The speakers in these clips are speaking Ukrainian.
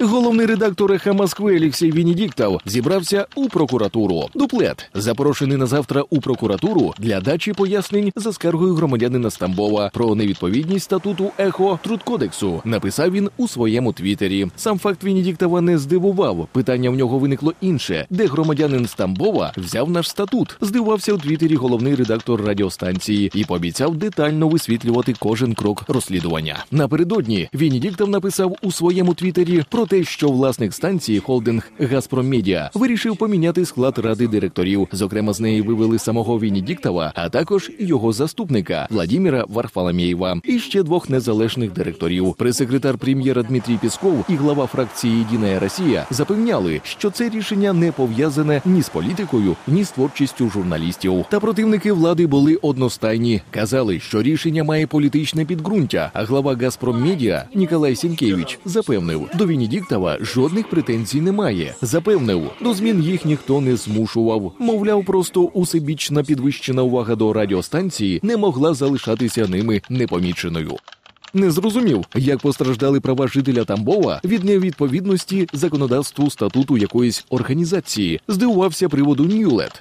Головний редактор «Еха Москви Олексій Венедіктов зібрався у прокуратуру. Дуплет запрошений на завтра у прокуратуру для дачі пояснень за скаргою громадянина Стамбова про невідповідність статуту ехо Трудкодексу. Написав він у своєму твіттері. Сам факт Венедіктова не здивував. Питання в нього виникло інше, де громадянин Стамбова взяв наш статут. Здивувався у твіттері головний редактор радіостанції і пообіцяв детально висвітлювати кожен крок розслідування. Напередодні Венедіктов написав у своєму твіттері про те, що власник станції холдинг Газпром Медіа вирішив поміняти склад ради директорів. Зокрема, з неї вивели самого Венедіктова, а також його заступника Владіміра Варфоломєєва і ще двох незалежних директорів. Прес-секретар прем'єра Дмитрій Пісков і глава фракції Єдина Росія запевняли, що це рішення не пов'язане ні з політикою, ні з творчістю журналістів. Та противники влади були одностайні. Казали, що рішення має політичне підґрунтя. А глава Газпром Медіа Ніколай Сінкевич запевнив, до Венедіктова жодних претензій немає. Запевнив, до змін їх ніхто не змушував. Мовляв, просто усебічна підвищена увага до радіостанції не могла залишатися ними непоміченою. Не зрозумів, як постраждали права жителя Тамбова від невідповідності законодавству статуту якоїсь організації. Здивувався приводу Ньюлет.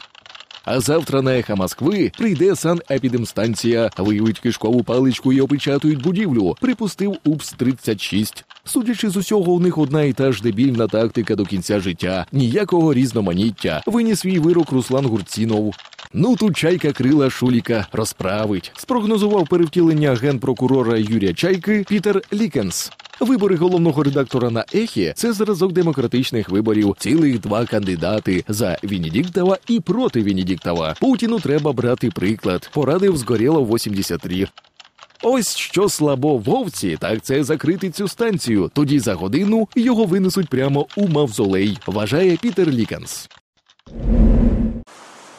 А завтра на еха Москви прийде санепідемстанція, виявить кишкову паличку і опечатують будівлю. Припустив УПС 36 Судячи з усього, у них одна і та ж дебільна тактика до кінця життя, ніякого різноманіття. Виніс свій вирок Руслан Гурцінов. Ну тут чайка крила Шуліка розправить. Спрогнозував перевтілення генпрокурора Юрія Чайки Пітер Лікенс. Вибори головного редактора на ехі це зразок демократичних виборів. Цілих два кандидати за Венедіктова і проти Венедіктова. Путіну треба брати приклад. Порадив згоріло 83. Ось що слабо вовці, так це закрити цю станцію. Тоді за годину його винесуть прямо у мавзолей, вважає Пітер Ліканс.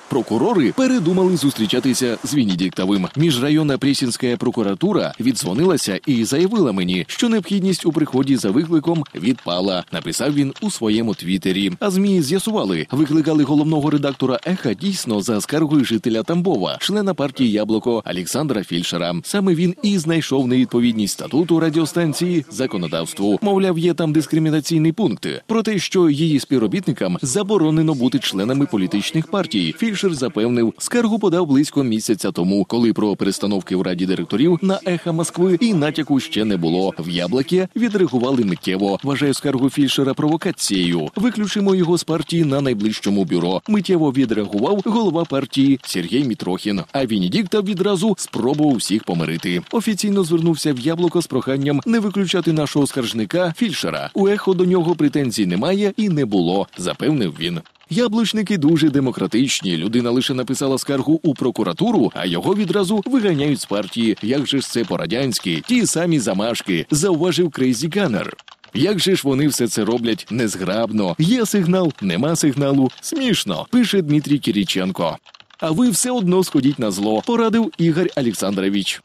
Прокурори передумали зустрічатися з Венедіктовим. Міжрайонна Пресінська прокуратура віддзвонилася і заявила мені, що необхідність у приході за викликом відпала. Написав він у своєму твіттері. А змі з'ясували, викликали головного редактора еха дійсно за скаргою жителя Тамбова, члена партії Яблуко Олександра Фільшера. Саме він і знайшов невідповідність статуту радіостанції законодавству. Мовляв, є там дискримінаційні пункти про те, що її співробітникам заборонено бути членами політичних партій. Фільшер запевнив, скаргу подав близько місяця тому, коли про перестановки в раді директорів на еха Москви і натяку ще не було. В яблукі відреагували миттєво. Вважає скаргу Фільшера провокацією. Виключимо його з партії на найближчому бюро. Миттєво відреагував голова партії Сергій Мітрохін. А Венедіктов відразу спробував всіх помирити. Офіційно звернувся в яблуко з проханням не виключати нашого скаржника Фільшера. У ехо до нього претензій немає і не було, запевнив він. Яблучники дуже демократичні. Людина лише написала скаргу у прокуратуру, а його відразу виганяють з партії. Як же ж це по-радянськи? Ті самі замашки, зауважив Крейзі Ганнер. Як же ж вони все це роблять незграбно? Є сигнал, нема сигналу. Смішно, пише Дмитрій Кіріченко. А ви все одно сходіть на зло, порадив Ігор Олександрович.